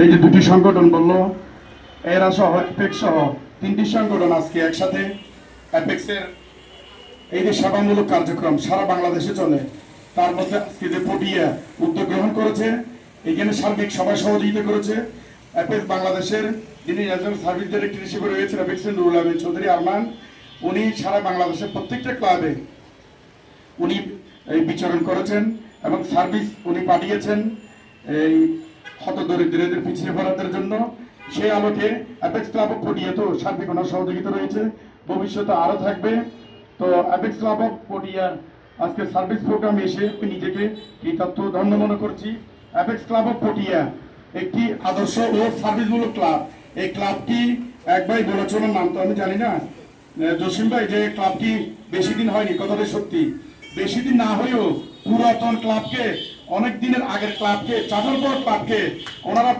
এই যে দুটি সংগঠন বলল, এরা সহ অ্যাপেক্স সহ তিনটি সংগঠন আজকে একসাথে অ্যাপেক্সের এই যে সেবামূলক কার্যক্রম সারা বাংলাদেশে চলে, তার মধ্যে আজকে যে পটিয়া উদ্যোগ গ্রহণ করেছে, এখানে সার্বিক সবাই সহযোগিতা করেছে। অ্যাপেক্স বাংলাদেশের যিনি ন্যাশনাল সার্ভিস ডিরেক্টর হিসেবে রয়েছেন অ্যাপেক্সের নুরুল আমিন চৌধুরী আরমান, উনি সারা বাংলাদেশের প্রত্যেকটা ক্লাবে উনি এই বিচরণ করেছেন এবং সার্ভিস উনি পাঠিয়েছেন। এই হত দরিদ্রদের পিছিয়ে পড়াদের জন্য সেই আলোকে অ্যাপেক্স ক্লাব পটিয়া তো সার্বিক ওনার সহযোগিতা রয়েছে। ভবিষ্যতে আরও থাকবে। তো অ্যাপেক্স ক্লাব অফ পটিয়া আজকে সার্ভিস প্রোগ্রাম এসে নিজেকে কৃতার্থ ধন্য মনে করছি। অ্যাপেক্স ক্লাব অফ পটিয়া একটি আদর্শ ও সার্ভিসমূলক ক্লাব এই ক্লাবটি একবার বলেছিল নাম তো আমি জানি না। জসিম ভাই, যে ক্লাবটি বেশি দিন হয়নি, কথাটা সত্যি। বেশি দিন না হয়েও পুরাতন ক্লাবকে অনেক দিনের আগের ক্লাবকে চাঁদলপর ক্লাবকে ওনারা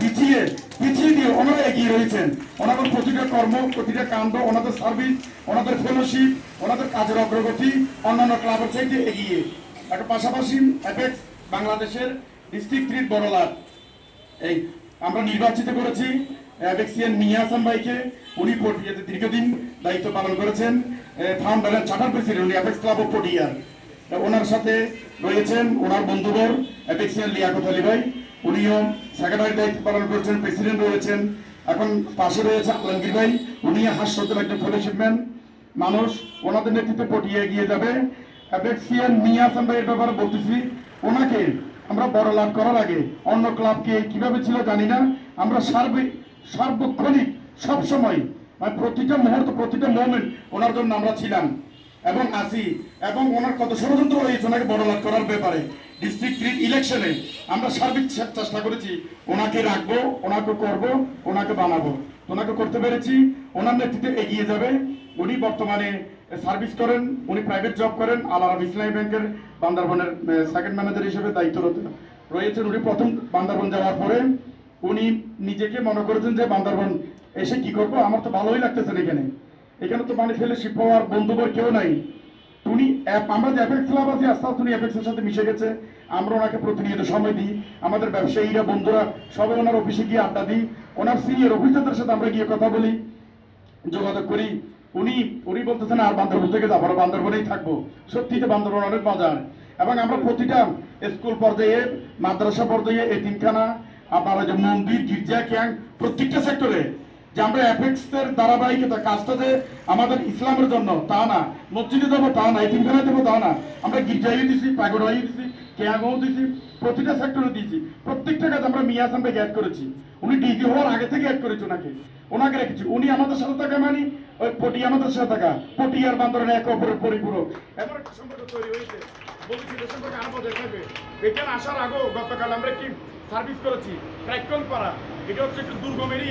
পিছিয়ে পিছিয়ে দিয়ে ওনারা এগিয়ে রয়েছেন। ওনাদের প্রতিটা কর্ম, প্রতিটা কাণ্ড, ওনাদের সার্ভিস, ওনাদের ফেলোশিপ ওনাদের কাজের অগ্রগতি, অন্যান্য ক্লাবের চাইতে এগিয়ে। একটা পাশাপাশি অ্যাপেক্স বাংলাদেশের ডিস্ট্রিক্ট থ্রির বড়লাট এই আমরা নির্বাচিত করেছি অ্যাবেক্সিয়ান মিয়া হাসান ভাইকে। উনি পটিয়াতে দীর্ঘদিন দায়িত্ব পালন করেছেন founder charter president apex club of পটিয়ার ওনার সাথে রয়েছেন ওনার বন্ধুবর অ্যাপেক্সিয়ান লিয়াকত আলী ভাই। উনিও সেক্রেটারি দায়িত্ব পালন করেছেন, প্রেসিডেন্ট রয়েছেন, এখন পাশে রয়েছে আলমগীর ভাই। উনি হাস্যতের একজন ফেলোশিপম্যান মানুষ। ওনাদের নেতৃত্বে পটিয়ে এগিয়ে যাবে। অ্যাপেক্সিয়ান মিয়া হাসান ভাইয়ের ব্যাপারে বলতেছি, ওনাকে আমরা বড় লাভ করার আগে অন্য ক্লাবকে কীভাবে ছিল জানি না। আমরা সার্বিক সার্বক্ষণিক সবসময় মানে প্রতিটা মুহূর্ত, প্রতিটা মোমেন্ট ওনার জন্য আমরা ছিলাম। এবং আছি এবং ওনার কত ষড়যন্ত্র রয়েছে ওনাকে বড় লাভ করার ব্যাপারে। ডিস্ট্রিক্ট ইলেকশনে আমরা সার্বিক চেষ্টা করেছি, ওনাকে রাখব, ওনাকে করব, ওনাকে বানাবো। ওনাকে করতে পেরেছি, ওনার নেতৃত্বে এগিয়ে যাবে। উনি বর্তমানে সার্ভিস করেন, উনি প্রাইভেট জব করেন আলারাম ইসলামী ব্যাংকের বান্দারবনের সেকেন্ড ম্যানেজার হিসেবে দায়িত্বরত রয়েছেন। উনি প্রথম বান্দারবন যাওয়ার পরে উনি নিজেকে মনে করেছেন যে বান্দারবন এসে কি করব? আমার তো ভালোই লাগতেছে না এখানে। এখানে তো মানে ফেলোশিপ হওয়ার বন্ধুবর কেউ নাই। উনি আমরা যে অ্যাপেক্স ক্লাব আছি, আস্তে আস্তে উনি অ্যাপেক্সের সাথে মিশে গেছে। আমরা ওনাকে প্রতিনিয়ত সময় দিই। আমাদের ব্যবসায়ীরা, বন্ধুরা, সবাই ওনার অফিসে গিয়ে আড্ডা দিই। ওনার সিনিয়র অফিসারদের সাথে আমরা গিয়ে কথা বলি, যোগাযোগ করি। উনি উনি বলতেছেন, আর বান্দরবন থেকে যাব বান্দরবনেই থাকব। সত্যিতে বান্দরবন অনেক মজার। এবং আমরা প্রতিটা স্কুল পর্যায়ে, মাদ্রাসা পর্যায়ে, এতিমখানা, আপনার যে মন্দির, গির্জা ক্যাং প্রত্যেকটা সেক্টরে যে আমরা অ্যাপেক্সের ধারাবাহিকতা কাজটা যে আমাদের ইসলামের জন্য, তা না। মসজিদে দেবো তা না। এতিমখানায় দেবো তা না। আমরা দিছি দিছি ক্যাঙ্গও দিছি, প্রতিটা সেক্টরে দিয়েছি। প্রত্যেকটা কাজ আমরা মিয়া করেছি। উনি ডিজি হওয়ার আগে থেকে অ্যাড করেছি ওনাকে। ওনাকে রেখেছি। উনি আমাদের সাথে থাকা মানে ওই পটি আমাদের সাথে থাকা। পটি আর বান্দরের এক অপরের পরিপূরক। এমন একটা সম্পর্ক তৈরি হয়েছে। এখানে আসার আগেও গতকাল আমরা কি সার্ভিস করেছি ট্রাইকল পাড়া এটা হচ্ছে একটু দুর্গম এরিয়া